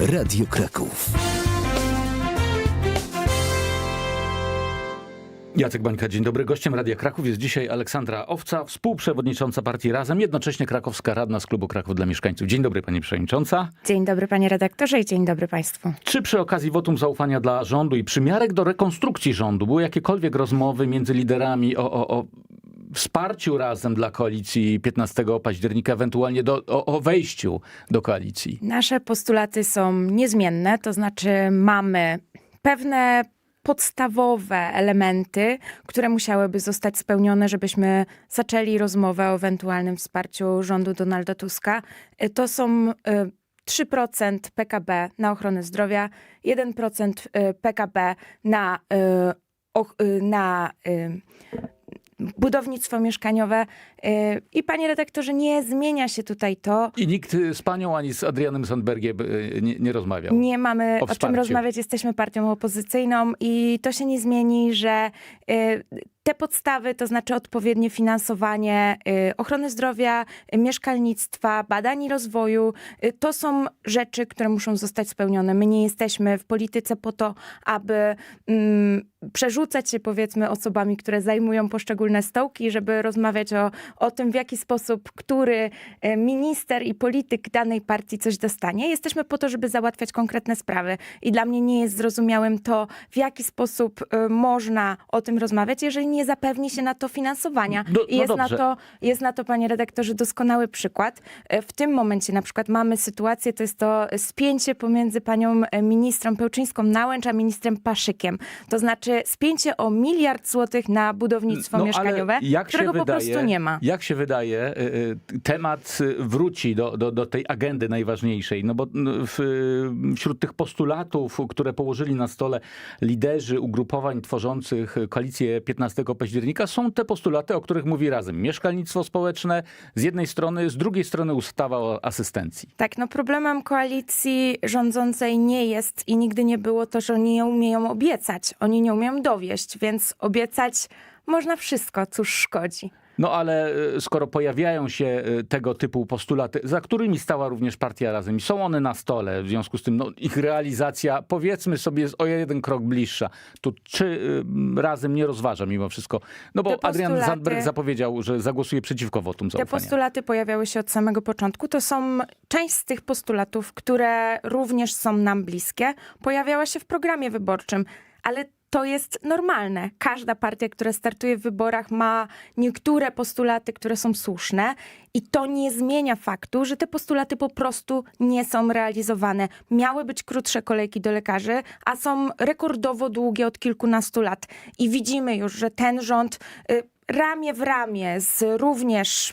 Radio Kraków. Jacek Bańka, dzień dobry. Gościem Radia Kraków jest dzisiaj Aleksandra Owca, współprzewodnicząca partii Razem, jednocześnie krakowska radna z klubu Kraków dla Mieszkańców. Dzień dobry pani przewodnicząca. Dzień dobry panie redaktorze i dzień dobry państwu. Czy przy okazji wotum zaufania dla rządu i przymiarek do rekonstrukcji rządu były jakiekolwiek rozmowy między liderami o, o, o wsparciu Razem dla koalicji 15 października, ewentualnie do, o, o wejściu do koalicji? Nasze postulaty są niezmienne, to znaczy mamy pewne podstawowe elementy, które musiałyby zostać spełnione, żebyśmy zaczęli rozmowę o ewentualnym wsparciu rządu Donalda Tuska. Y, To są y, 3% PKB na ochronę zdrowia, 1% y, PKB na, y, y, na y, budownictwo mieszkaniowe. Y, I panie redaktorze, nie zmienia się tutaj to. I nikt z panią ani z Adrianem Sandbergiem e, nie, nie rozmawiał. Nie mamy O o, czym rozmawiać, jesteśmy partią opozycyjną i to się nie zmieni, że y, te podstawy, to znaczy odpowiednie finansowanie y, ochrony zdrowia, y, mieszkalnictwa, badań i rozwoju, y, to są rzeczy, które muszą zostać spełnione. My nie jesteśmy w polityce po to, aby mm, przerzucać się powiedzmy osobami, które zajmują poszczególne stołki, żeby rozmawiać o, o tym, w jaki sposób który e, minister i polityk danej partii coś dostanie. Jesteśmy po to, żeby załatwiać konkretne sprawy. I dla mnie nie jest zrozumiałym to, w jaki sposób e, można o tym rozmawiać, jeżeli nie zapewni się na to finansowania. No- I no jest, na to, jest na to, panie redaktorze, doskonały przykład. E, W tym momencie na przykład mamy sytuację, to jest to spięcie pomiędzy panią ministrą Pełczyńską-Nałęcz, a ministrem Paszykiem. To znaczy spięcie o miliard złotych na budownictwo No, mieszkaniowe, ale jak się którego po wydaje, prostu nie ma. Jak się wydaje, y, y, temat y, wróci do, do, do tej agendy najważniejszej, no bo no, w, y, wśród tych postulatów, które położyli na stole liderzy ugrupowań tworzących koalicję 15 października, są te postulaty, o których mówi razem. Mieszkalnictwo społeczne z jednej strony, z drugiej strony ustawa o asystencji. Tak, no problemem koalicji rządzącej nie jest i nigdy nie było to, że oni nie umieją obiecać. Oni nie umieją dowieść, więc obiecać można wszystko, cóż szkodzi. No ale y, skoro pojawiają się y, tego typu postulaty, za którymi stała również partia Razem i są one na stole, w związku z tym no, ich realizacja powiedzmy sobie jest o jeden krok bliższa, to czy y, Razem nie rozważa mimo wszystko? No bo Te Adrian Zandberg zapowiedział, że zagłosuje przeciwko wotum Te zaufania. postulaty pojawiały się od samego początku. To są część z tych postulatów, które również są nam bliskie. Pojawiała się w programie wyborczym, ale to jest normalne. Każda partia, która startuje w wyborach, ma niektóre postulaty, które są słuszne, i to nie zmienia faktu, że te postulaty po prostu nie są realizowane. Miały być krótsze kolejki do lekarzy, a są rekordowo długie od kilkunastu lat. I widzimy już, że ten rząd y, ramię w ramię z również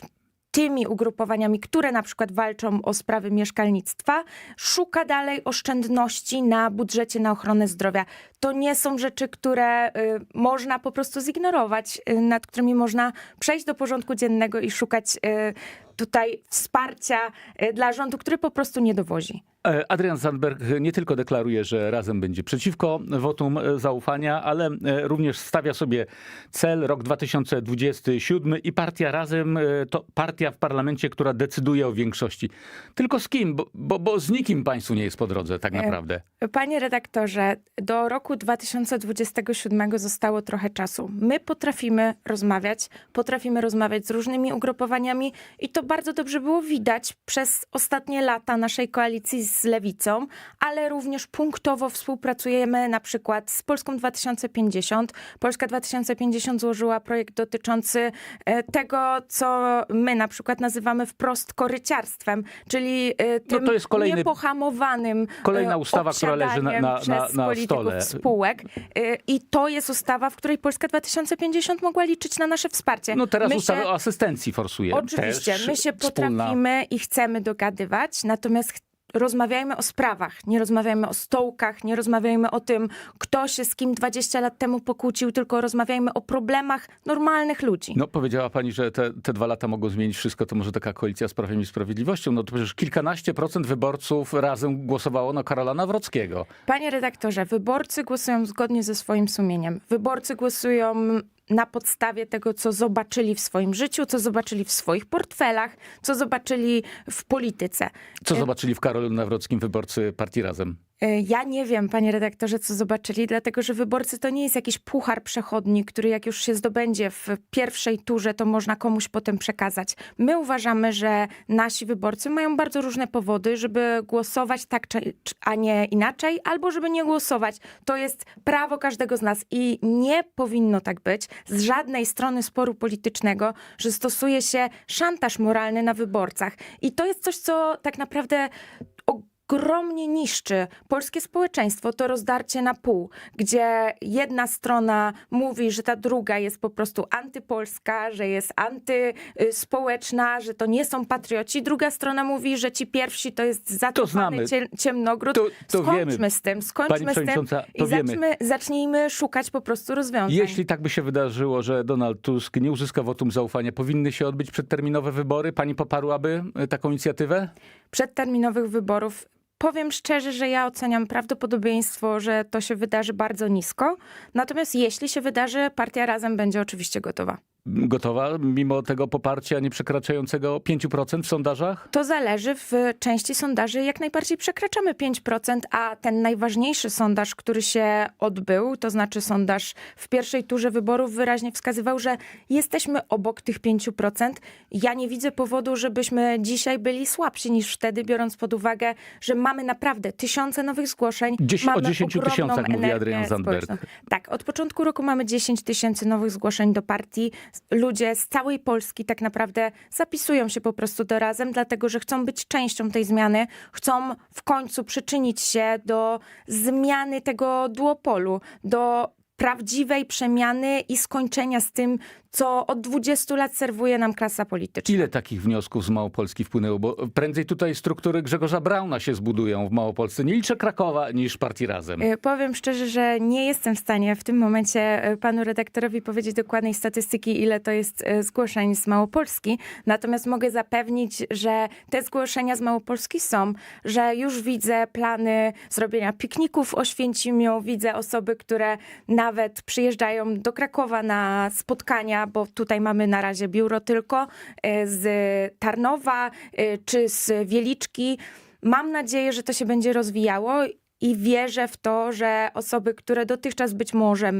tymi ugrupowaniami, które na przykład walczą o sprawy mieszkalnictwa, szuka dalej oszczędności na budżecie na ochronę zdrowia. To nie są rzeczy, które y, można po prostu zignorować, y, nad którymi można przejść do porządku dziennego i szukać y, tutaj wsparcia dla rządu, który po prostu nie dowozi. E, Adrian Zandberg nie tylko deklaruje, że Razem będzie przeciwko wotum e, zaufania, ale e, również stawia sobie cel rok 2027 i partia Razem to partia w parlamencie, która decyduje o większości. Tylko z kim? Bo, bo, bo z nikim państwu nie jest po drodze tak naprawdę. Panie redaktorze, do roku 2027 zostało trochę czasu. My potrafimy rozmawiać, potrafimy rozmawiać z różnymi ugrupowaniami i to bardzo dobrze było widać przez ostatnie lata naszej koalicji z Lewicą, ale również punktowo współpracujemy na przykład z Polską 2050. Polska 2050 złożyła projekt dotyczący e, tego, co my na przykład nazywamy wprost koryciarstwem, czyli e, tym to jest kolejny- niepohamowanym kolejna e, ustawa, która leży na- na- na- na stole. Spółek. Y, I to jest ustawa, w której Polska 2050 mogła liczyć na nasze wsparcie. No teraz My ustawę się- o asystencji forsuje. Oczywiście, Też my się wspólna- potrafimy i chcemy dogadywać, natomiast rozmawiajmy o sprawach, nie rozmawiajmy o stołkach, nie rozmawiajmy o tym, kto się z kim 20 lat temu pokłócił, tylko rozmawiajmy o problemach normalnych ludzi. No powiedziała pani, że te, te dwa lata mogą zmienić wszystko, to może taka koalicja z Prawem i Sprawiedliwością. No to przecież kilkanaście procent wyborców razem głosowało na Karola Nawrockiego. Panie redaktorze, wyborcy głosują zgodnie ze swoim sumieniem. Wyborcy głosują na podstawie tego, co zobaczyli w swoim życiu, co zobaczyli w swoich portfelach, co zobaczyli w polityce. Co zobaczyli w Karolu Nawrockim wyborcy partii Razem? E, Ja nie wiem, panie redaktorze, co zobaczyli, dlatego że wyborcy to nie jest jakiś puchar przechodni, który jak już się zdobędzie w pierwszej turze, to można komuś potem przekazać. My uważamy, że nasi wyborcy mają bardzo różne powody, żeby głosować tak, a nie inaczej, albo żeby nie głosować. To jest prawo każdego z nas i nie powinno tak być z żadnej strony sporu politycznego, że stosuje się szantaż moralny na wyborcach. I to jest coś, co tak naprawdę ogromnie niszczy polskie społeczeństwo, to rozdarcie na pół, gdzie jedna strona mówi, że ta druga jest po prostu antypolska, że jest antyspołeczna, że to nie są patrioci, druga strona mówi, że ci pierwsi to jest znamy. cie- ciemnogród. To- to skończmy wiemy. z tym, skończmy z tym i to zacznijmy, zacznijmy szukać po prostu rozwiązań. Jeśli tak by się wydarzyło, że Donald Tusk nie uzyska wotum zaufania, powinny się odbyć przedterminowe wybory? Pani poparłaby e, taką inicjatywę? przedterminowych wyborów. Powiem szczerze, że ja oceniam prawdopodobieństwo, że to się wydarzy bardzo nisko. Natomiast jeśli się wydarzy, partia razem będzie oczywiście gotowa. Gotowa, mimo tego poparcia nie przekraczającego 5% w sondażach? To zależy w części sondaży. Jak najbardziej przekraczamy 5%, a ten najważniejszy sondaż, który się odbył, to znaczy sondaż w pierwszej turze wyborów, wyraźnie wskazywał, że jesteśmy obok tych 5%. Ja nie widzę powodu, żebyśmy dzisiaj byli słabsi niż wtedy, biorąc pod uwagę, że mamy naprawdę tysiące nowych zgłoszeń. Mamy o 10 ogromną tysiącach mówi Adrian Zandberg. społeczną. Tak, od początku roku mamy 10 tysięcy nowych zgłoszeń do partii. Ludzie z całej Polski tak naprawdę zapisują się po prostu do razem, dlatego że chcą być częścią tej zmiany, chcą w końcu przyczynić się do zmiany tego duopolu, do prawdziwej przemiany i skończenia z tym, co od 20 lat serwuje nam klasa polityczna. Ile takich wniosków z Małopolski wpłynęło? Bo prędzej tutaj struktury Grzegorza Brauna się zbudują w Małopolsce. Nie liczę Krakowa niż partii Razem. Y, Powiem szczerze, że nie jestem w stanie w tym momencie y, panu redaktorowi powiedzieć dokładnej statystyki, ile to jest y, zgłoszeń z Małopolski. Natomiast mogę zapewnić, że te zgłoszenia z Małopolski są, że już widzę plany zrobienia pikników w Oświęcimiu, widzę osoby, które nawet przyjeżdżają do Krakowa na spotkania, bo tutaj mamy na razie biuro tylko y, z Tarnowa y, czy z Wieliczki. Mam nadzieję, że to się będzie rozwijało i wierzę w to, że osoby, które dotychczas być może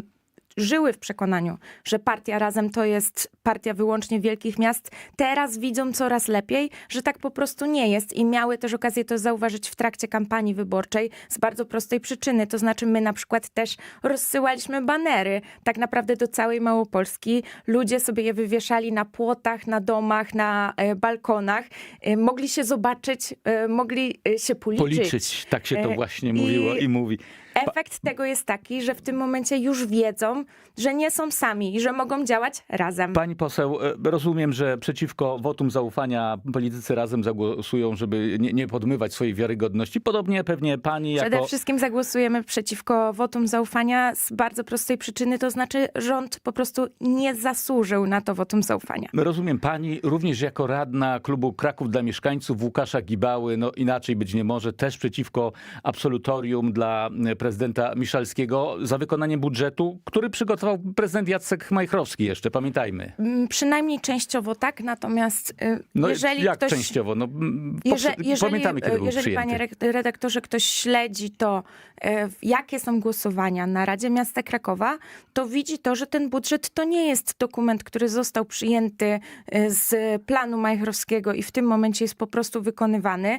żyły w przekonaniu, że partia razem to jest partia wyłącznie wielkich miast, teraz widzą coraz lepiej, że tak po prostu nie jest i miały też okazję to zauważyć w trakcie kampanii wyborczej z bardzo prostej przyczyny. To znaczy my na przykład też rozsyłaliśmy banery tak naprawdę do całej Małopolski. Ludzie sobie je wywieszali na płotach, na domach, na e, balkonach. E, mogli się zobaczyć, e, mogli się policzyć. Policzyć, tak się to właśnie i- mówiło i mówi. Efekt tego jest taki, że w tym momencie już wiedzą, że nie są sami i że mogą działać razem. Pani poseł, e, rozumiem, że przeciwko wotum zaufania politycy razem zagłosują, żeby nie, nie podmywać swojej wiarygodności. Podobnie pewnie pani Przede jako... wszystkim zagłosujemy przeciwko wotum zaufania z bardzo prostej przyczyny, to znaczy rząd po prostu nie zasłużył na to wotum zaufania. Rozumiem pani również jako radna klubu Kraków dla mieszkańców Łukasza Gibały, no inaczej być nie może, też przeciwko absolutorium dla e, prezydenta Miszalskiego za wykonanie budżetu, który przygotował prezydent Jacek Majchrowski jeszcze, pamiętajmy. Mm, Przynajmniej częściowo tak, natomiast y, No jeżeli jak ktoś... częściowo? No, mm, Jeże, poprze- jeżeli, pamiętamy, kiedy był jeżeli przyjęty. panie re- redaktorze, ktoś śledzi to, e, jakie są głosowania na Radzie Miasta Krakowa, to widzi to, że ten budżet to nie jest dokument, który został przyjęty z planu Majchrowskiego i w tym momencie jest po prostu wykonywany,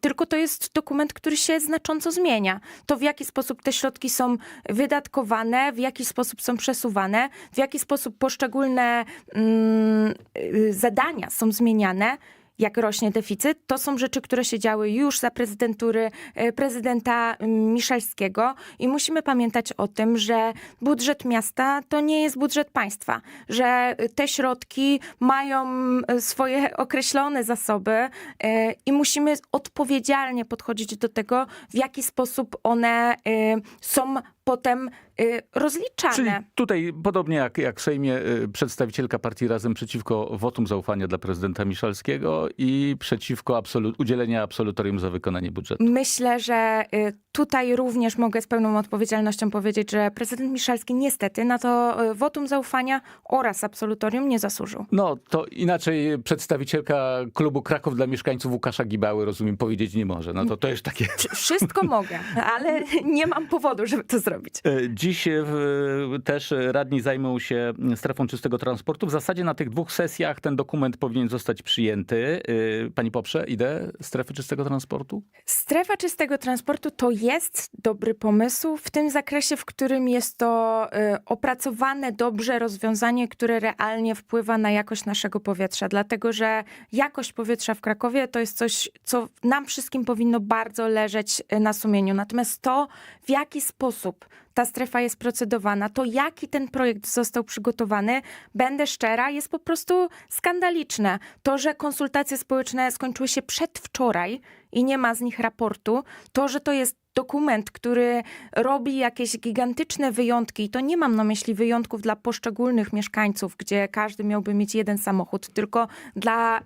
tylko to jest dokument, który się znacząco zmienia. To w jaki sposób te środki są wydatkowane, w jaki sposób są przesuwane, w jaki sposób poszczególne mm, y, zadania są zmieniane jak rośnie deficyt. To są rzeczy, które się działy już za prezydentury e, prezydenta mm, Miszalskiego i musimy pamiętać o tym, że budżet miasta to nie jest budżet państwa, że te środki mają e, swoje określone zasoby e, i musimy odpowiedzialnie podchodzić do tego, w jaki sposób one są potem e, rozliczane. Czyli tutaj, podobnie jak, jak w Sejmie, y, przedstawicielka partii Razem przeciwko wotum zaufania dla prezydenta Miszalskiego i przeciwko absolu- udzielenia absolutorium za wykonanie budżetu. Myślę, że y, tutaj również mogę z pełną odpowiedzialnością powiedzieć, że prezydent Miszalski niestety na to e, wotum zaufania oraz absolutorium nie zasłużył. No, to inaczej przedstawicielka klubu Kraków dla mieszkańców Łukasza Gibały, rozumiem, powiedzieć nie może. No to to jest takie... Wsz- Wszystko mogę, ale nie mam powodu, żeby to zrobić. E, Dziś e, w- też radni zajmą się strefą czystego transportu. W zasadzie na tych dwóch sesjach ten dokument powinien zostać przyjęty. Pani poprze ideę strefy czystego transportu? Strefa czystego transportu to jest dobry pomysł w tym zakresie, w którym jest to y, opracowane dobrze rozwiązanie, które realnie wpływa na jakość naszego powietrza. Dlatego, że jakość powietrza w Krakowie to jest coś, co nam wszystkim powinno bardzo leżeć y, na sumieniu. Natomiast to, w jaki sposób ta strefa jest procedowana, to jaki ten projekt został przygotowany, będę szczera, jest po prostu skandaliczne. To, że konsultacje społeczne skończyły się przedwczoraj i nie ma z nich raportu, to, że to jest dokument, który robi jakieś gigantyczne wyjątki, i to nie mam na myśli wyjątków dla poszczególnych mieszkańców, gdzie każdy miałby mieć jeden samochód, tylko dla y,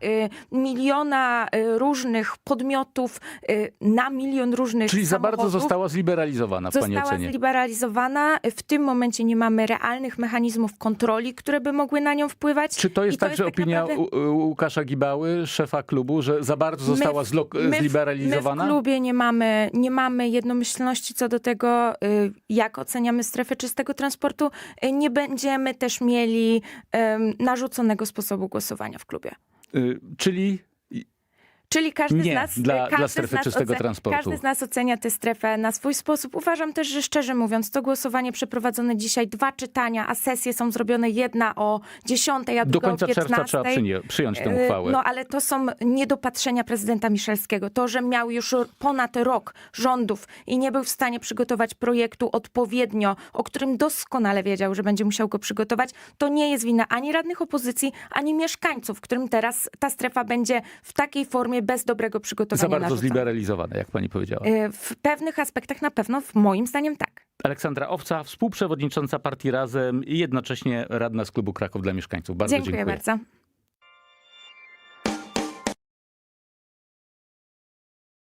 miliona y, różnych podmiotów y, na milion różnych Czyli za bardzo została zliberalizowana w Pani została ocenie. zliberalizowana. W tym momencie nie mamy realnych mechanizmów kontroli, które by mogły na nią wpływać. Czy to jest I to także tak opinia naprawdę- Łukasza Gibały, szefa klubu, że za bardzo My została w- zlo- my w- zliberalizowana? My w klubie nie mamy, nie mamy jednomyślności co do tego, y, jak oceniamy strefę czystego transportu. Y, Nie będziemy też mieli narzuconego sposobu głosowania w klubie. Y, Czyli Czyli każdy Nie z nas. dla- każdy dla z strefy nas czystego transportu. Każdy z nas ocenia tę strefę na swój sposób. Uważam też, że szczerze mówiąc, to głosowanie przeprowadzone dzisiaj, dwa czytania, a sesje są zrobione jedna o 10, a do druga końca o 15. czerwca trzeba przynie- przyjąć tę Yy, uchwałę. No ale to są niedopatrzenia prezydenta Miszalskiego. To, że miał już ponad rok rządów i nie był w stanie przygotować projektu odpowiednio, o którym doskonale wiedział, że będzie musiał go przygotować, to nie jest wina ani radnych opozycji, ani mieszkańców, którym teraz ta strefa będzie w takiej formie bez dobrego przygotowania za bardzo narzucona. zliberalizowana, jak pani powiedziała. Yy, W pewnych aspektach na pewno, w moim zdaniem tak. Aleksandra Owca, współprzewodnicząca partii Razem i jednocześnie radna z klubu Kraków dla mieszkańców. Bardzo dziękuję dziękuję. bardzo.